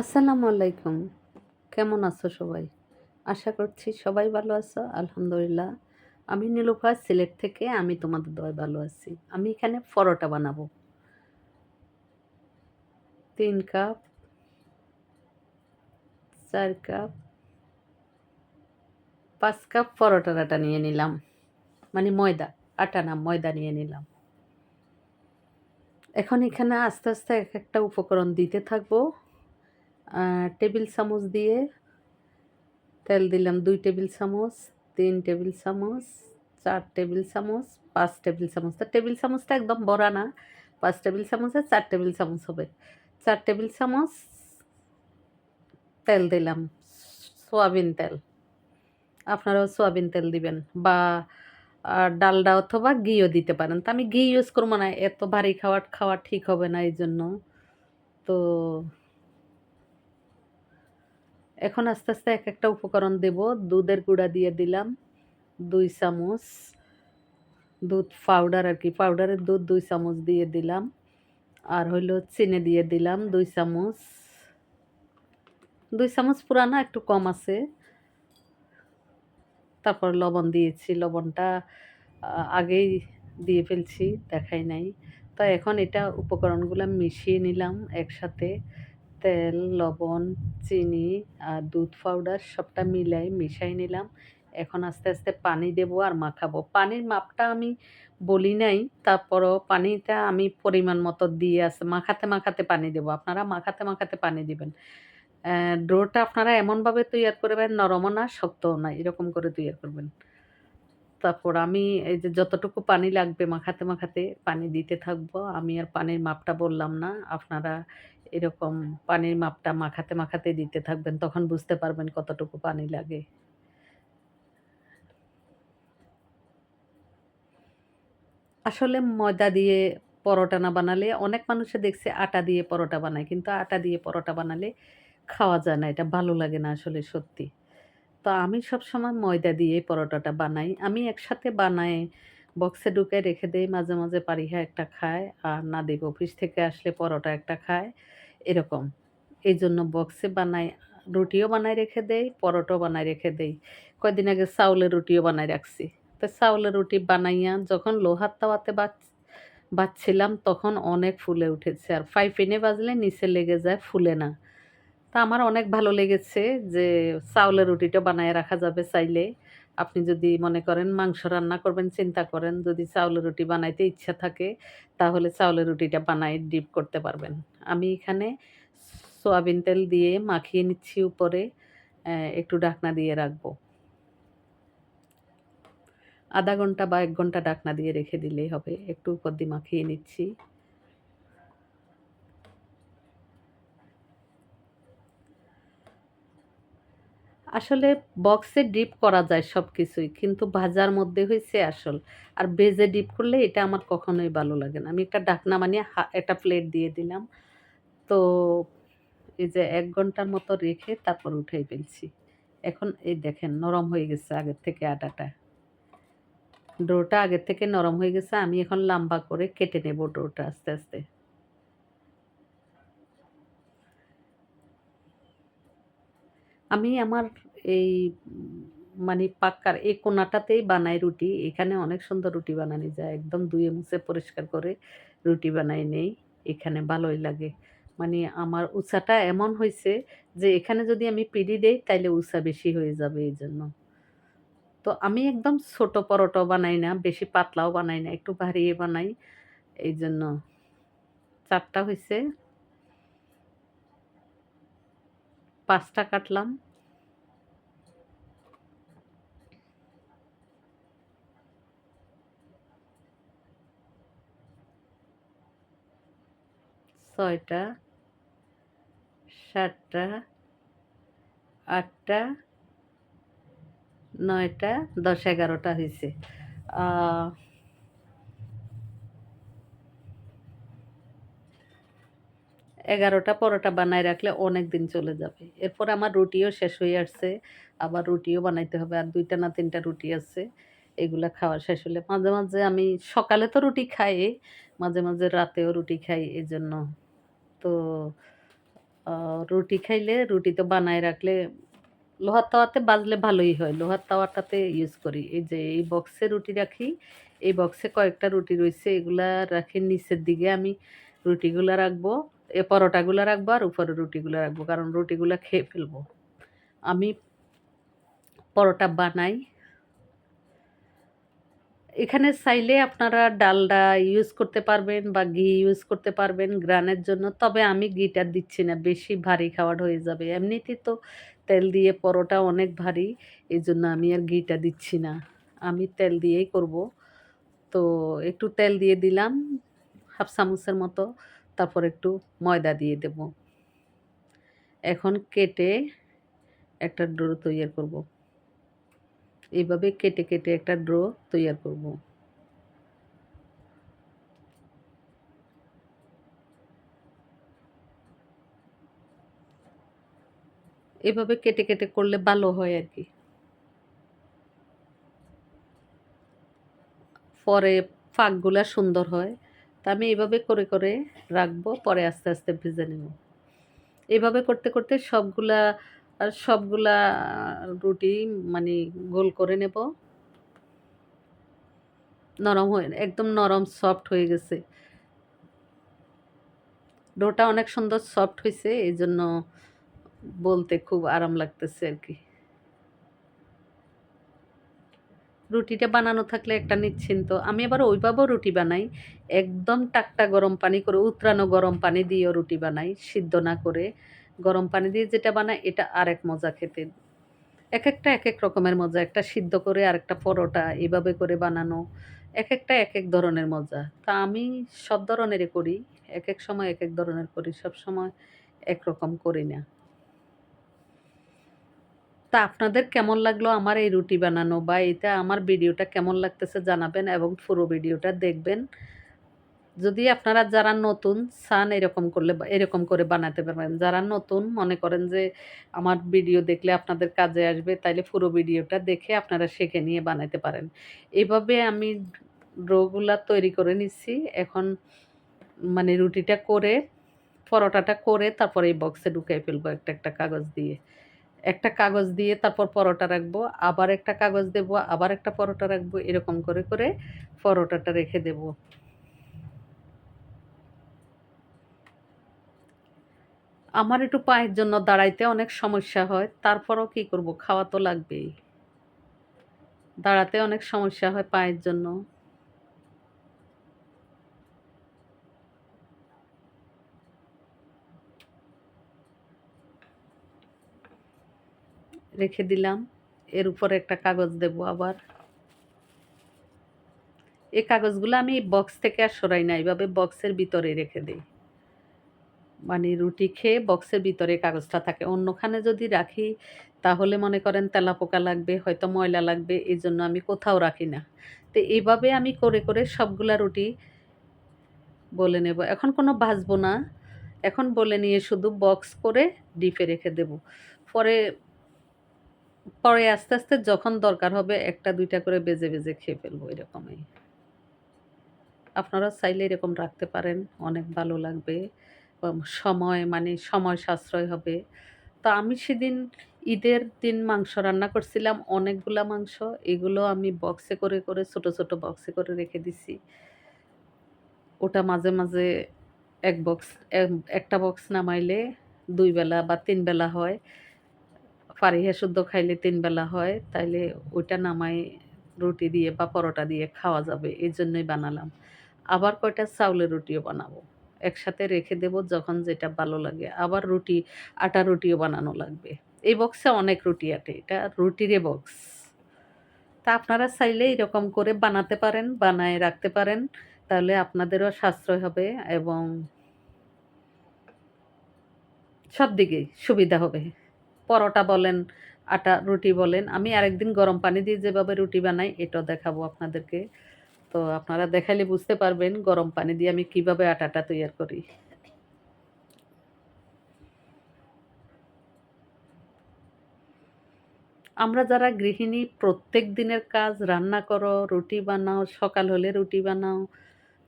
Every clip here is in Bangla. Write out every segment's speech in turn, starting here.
আসসালামু আলাইকুম। কেমন আছো সবাই? আশা করছি সবাই ভালো আছো, আলহামদুলিল্লাহ। আমি নীলুফার সিলেট থেকে আমি তোমাদের দয় ভালো আছি। আমি এখানে পরোটা বানাবো। তিন কাপ, চার কাপ, পাঁচ কাপ পরোটার আটা নিয়ে নিলাম। মানে ময়দা, আটা না, ময়দা নিয়ে নিলাম। এখন এখানে আস্তে আস্তে এক একটা উপকরণ দিতে থাকব। টেবিল চামচ দিয়ে তেল দিলাম দুই টেবিল চামচ, তিন টেবিল চামচ, চার টেবিল চামচ, পাঁচ টেবিল চামচ। তো টেবিল চামচটা একদম বড়া না, পাঁচ টেবিল চামচে চার টেবিল চামচ হবে। চার টেবিল চামচ তেল দিলাম, সোয়াবিন তেল। আপনারাও সোয়াবিন তেল দিবেন বা ডালডা অথবা ঘিও দিতে পারেন। তো আমি ঘি ইউজ করব না, এত ভারী খাওয়া খাওয়া ঠিক হবে না এই জন্য তো এখন আস্তে আস্তে এক একটা উপকরণ দেব। দুধের গুঁড়া দিয়ে দিলাম, দুই চামচ দুধ পাউডার আর কি পাউডারের দুধ দুই চামচ দিয়ে দিলাম। আর হইল চিনি দিয়ে দিলাম, দুই চামচ দুই চামচ পুরানা, একটু কম আছে। তারপর লবণ দিয়েছি, লবণটা আগেই দিয়ে ফেলছি, দেখাই নাই। তো এখন এটা উপকরণগুলো মিশিয়ে নিলাম একসাথে। তেল, লবণ, চিনি আর দুধ পাউডার সবটা মিলাই মিশাই নিলাম। এখন আস্তে আস্তে পানি দেবো আর মাখাবো। পানির মাপটা আমি বলি নাই, তারপরও পানিটা আমি পরিমাণ মতো দিয়ে আসে, মাখাতে মাখাতে পানি দেবো। আপনারা মাখাতে মাখাতে পানি দিবেন। ডোটা আপনারা এমনভাবে তৈরি করবেন, নরমও না, শক্তও না, এরকম করে তৈরি করবেন। তারপর আমি এই যে যতটুকু পানি লাগবে মাখাতে মাখাতে পানি দিতে থাকব। আমি আর পানির মাপটা বললাম না। আপনারা এরকম পানির মাপটা মাখাতে মাখাতে দিতে থাকবেন, তখন বুঝতে পারবেন কতটুকু পানি লাগে। আসলে ময়দা দিয়ে পরোটা না বানালে, অনেক মানুষে দেখছে আটা দিয়ে পরোটা বানায়, কিন্তু আটা দিয়ে পরোটা বানালে খাওয়া যায় না, এটা ভালো লাগে না আসলে সত্যি। তো আমি সবসময় ময়দা দিয়ে পরোটাটা বানাই, আমি একসাথে বানাই বক্সে ঢুকে রেখে দেই, মাঝে মাঝে পারিহা একটা খায়, আর না দেব, অফিস থেকে আসলে পরোটা একটা খায়। এরকম। এই জন্য বক্সে বানাই, রুটিও বানাই রেখে দেই, পরোটাও বানাই রেখে দেই। কয়দিন আগে চাউলের রুটিও বানাই রাখছি। তো চাউলের রুটি বানাইয়া যখন লোহার তাওয়াতে বাচ বাচ্ছিলাম তখন অনেক ফুলে উঠেছে। আর ফাইভ এনে বাজলে নিচে লেগে যায়, ফুলে না। তা আমার অনেক ভালো লেগেছে যে চাউলের রুটিটা বানায় রাখা যাবে চাইলে। আপনি যদি মনে করেন মাংস রান্না করবেন, চিন্তা করেন যদি চাউলের রুটি বানাইতে ইচ্ছা থাকে, তাহলে চাউলের রুটিটা বানাই ডিপ করতে পারবেন। আমি এখানে সোয়াবিন তেল দিয়ে মাখিয়ে নিচ্ছি উপরে একটু ঢাকনা দিয়ে রাখব। আধা ঘণ্টা বা এক ঘণ্টা ঢাকনা দিয়ে রেখে দিলেই হবে। একটু উপর দিয়ে মাখিয়ে নিচ্ছি। আসলে বক্সে ডিপ করা যায় সব কিছুই কিন্তু ভাজার মধ্যে হয়েছে আসল। আর বেজে ডিপ করলে এটা আমার কখনোই ভালো লাগে না। আমি একটা ডাকনা বানিয়ে একটা প্লেট দিয়ে দিলাম। তো এই যে এক ঘণ্টার মতো রেখে তারপর উঠেই ফেলছি। এখন এই দেখেন নরম হয়ে গেছে আগের থেকে আটাটা। ডোটা আগের থেকে নরম হয়ে গেছে, আমি এখন লম্বা করে কেটে নেব ডোটা আস্তে আস্তে। আমি আমার এই মানে পাক্কার এই কোনাটাতেই বানাই রুটি। এখানে অনেক সুন্দর রুটি বানানি যায়। একদম ধুয়ে মুছে পরিষ্কার করে রুটি বানাই নেই। এখানে ভালোই লাগে। মানে আমার উষাটা এমন হয়েছে যে এখানে যদি আমি পিড়ি দেই, তাইলে উষা বেশি হয়ে যাবে এই জন্য তো আমি একদম ছোট পরোটাও বানাই না, বেশি পাতলাও বানাই না, একটু ভারিয়ে বানাই। এই জন্য চারটা হয়েছে। পাঁচটা কাটলাম। ছয়টা সাতটা আটটা নয়টা দশ এগারোটা হয়েছে এগারোটা পরোটা বানায় রাখলে অনেক দিন চলে যাবে। এরপর আমার রুটিও শেষ হয়ে আসছে, আবার রুটিও বানাইতে হবে, আর দুইটা না তিনটা রুটি আছে, এগুলো খাওয়া শেষ হলে মাঝে মাঝে আমি সকালে তো রুটি খাই, মাঝে মাঝে রাতেও রুটি খাই এই জন্য তো রুটি খাইলে রুটি তো বানায় রাখলে লোহার তাওয়াতে বাজলে ভালোই হয়, লোহার তাওয়াটাতে ইউজ করি। এই যে এই বক্সে রুটি রাখি, এই বক্সে কয়েকটা রুটি রয়েছে, এগুলা রাখি, নিচের দিকে আমি রুটিগুলা রাখব এ পরোটাগুলো রাখব আর উপরে রুটিগুলো রাখব, কারণ রুটিগুলো খেয়ে ফেলব। আমি পরোটা বানাই। এখানে চাইলে আপনারা ডালডা ইউজ করতে পারবেন বা ঘি ইউজ করতে পারবেন গ্রানের জন্য, তবে আমি ঘিটা দিচ্ছি না, বেশি ভারী খাওয়ার হয়ে যাবে। এমনিতে তো তেল দিয়ে পরোটা অনেক ভারী এই জন্য আমি আর ঘিটা দিচ্ছি না। আমি তেল দিয়েই করব। তো একটু তেল দিয়ে দিলাম, হাফ চামচের মতো। তারপর একটু ময়দা দিয়ে দেব। এখন কেটে একটা ড্রো তৈরি করব। এইভাবে কেটে কেটে একটা ড্রো তৈরি করব। এভাবে কেটে কেটে করলে ভালো হয় আর কি। পরে ফাঁকগুলা সুন্দর হয়। তা আমি এইভাবে করে করে রাখব, পরে আস্তে আস্তে ভেজে নেব। এইভাবে করতে করতে সবগুলা, আর সবগুলা রুটি মানে গোল করে নেব। নরম হয়ে, একদম নরম সফট হয়ে গেছে। ডোটা অনেক সুন্দর সফট হয়েছে এই জন্য বলতে খুব আরাম লাগতেছে আর কি। রুটিটা বানানো থাকলে একটা নিশ্চিন্ত। আমি আবার ওইভাবেও রুটি বানাই। একদম টাকটা গরম পানি করে, উতরানো গরম পানি দিয়েও রুটি বানাই, সিদ্ধ না করে। গরম পানি দিয়ে যেটা বানাই, এটা আরেক মজা খেতে। এক একটা এক এক রকমের মজা। একটা সিদ্ধ করে আর একটা পরোটা, এভাবে করে বানানো। এক একটা এক এক ধরনের মজা। তা আমি সব ধরনেরই করি। এক এক সময় এক এক ধরনের করি, সব সময় একরকম করি না। তা আপনাদের কেমন লাগল আমার এই রুটি বানানো বা এটা আমার ভিডিওটা কেমন লাগতেছে জানাবেন এবং পুরো ভিডিওটা দেখবেন। যদি আপনারা যারা নতুন চান এরকম করলে এরকম করে বানাতে পারবেন। যারা নতুন মনে করেন যে আমার ভিডিও দেখলে আপনাদের কাজে আসবে, তাইলে পুরো ভিডিওটা দেখে আপনারা শিখে নিয়ে বানাতে পারেন। এইভাবে আমি ড্রোগুলা তৈরি করে নিচ্ছি। এখন মানে রুটিটা করে, পরোটাটা করে তারপরে এই বক্সে ঢুকাই ফেলব একটা একটা কাগজ দিয়ে। একটা কাগজ দিয়ে তারপর পরোটা রাখব, আবার একটা কাগজ দেব, আবার একটা পরোটা রাখব, এরকম করে করে পরোটাটা রেখে দেব। আমার একটু পায়ের জন্য দাঁড়াইতে অনেক সমস্যা হয়, তারপরও কি করব? খাওয়া তো লাগবেই। দাঁড়াতে অনেক সমস্যা হয় পায়ের জন্য। রেখে দিলাম। এর উপরে একটা কাগজ দেব আবার। এই কাগজগুলো আমি বক্স থেকে আর সরাই না, এইভাবে বক্সের ভিতরে রেখে দিই। মানে রুটি খেয়ে বক্সের ভিতরে কাগজটা থাকে। অন্যখানে যদি রাখি, তাহলে মনে করেন তেলা পোকা লাগবে, হয়তো ময়লা লাগবে এই জন্য আমি কোথাও রাখি না। তো এইভাবে আমি করে করে সবগুলা রুটি বলে নেব। এখন কোনো ভাজবো না। এখন বলে নিয়ে শুধু বক্স করে ডিপে রেখে দেব। পরে পরে আস্তে আস্তে যখন দরকার হবে একটা, দুইটা করে বেজে বেজে খেয়ে ফেলব এরকমই। আপনারা চাইলে এরকম রাখতে পারেন, অনেক ভালো লাগবে। সময় মানে সময় সাশ্রয় হবে। তো আমি সেদিন ঈদের দিন মাংস রান্না করছিলাম, অনেকগুলা মাংস। এগুলো আমি বক্সে করে করে, ছোট ছোট বক্সে করে রেখে দিছি। ওটা মাঝে মাঝে এক বক্স একটা বক্স নামাইলে দুই বেলা বা তিন বেলা হয়। ফারিহা শুদ্ধ খাইলে তিন বেলা হয়, তাইলে ওইটা নামাই রুটি দিয়ে বা পরোটা দিয়ে খাওয়া যাবে এই জন্যই বানালাম। আবার কয়টা চাউলের রুটিও বানাবো, একসাথে রেখে দেব যখন যেটা ভালো লাগে। আবার রুটি, আটা রুটিও বানানো লাগবে। এই বক্সে অনেক রুটি আটে, এটা রুটিরে বক্স। তা আপনারা চাইলে এরকম করে বানাতে পারেন, বানায় রাখতে পারেন, তাহলে আপনাদেরও সাশ্রয় হবে এবং সব দিকেই সুবিধা হবে। পরোটা বলেন, আটা রুটি বলেন, আমি আরেকদিন গরম পানি দিয়ে যেভাবে রুটি বানাই এটাও দেখাবো আপনাদেরকে। তো আপনারা দেখালে বুঝতে পারবেন গরম পানি দিয়ে আমি কীভাবে আটাটা তৈরি করি। আমরা যারা গৃহিণী, প্রত্যেক দিনের কাজ রান্না করো, রুটি বানাও, সকাল হলে রুটি বানাও,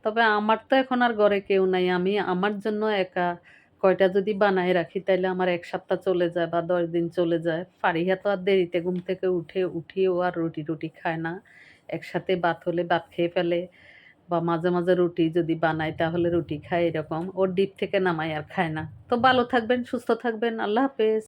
তবে আমার তো এখন আর ঘরে কেউ নাই, আমি আমার জন্য একা কয়টা যদি বানায় রাখি তাহলে আমার এক সপ্তাহ চলে যায় বা দশ দিন চলে যায়। ফারিহা তো আর দেরিতে ঘুম থেকে উঠে উঠিয়েও আর রুটি টুটি খায় না। একসাথে ভাত হলে ভাত খেয়ে ফেলে বা মাঝে মাঝে রুটি যদি বানাই তাহলে রুটি খায় এরকম। ওর ডিপ থেকে নামাই আর খায় না। তো ভালো থাকবেন, সুস্থ থাকবেন, আল্লাহ হাফেজ।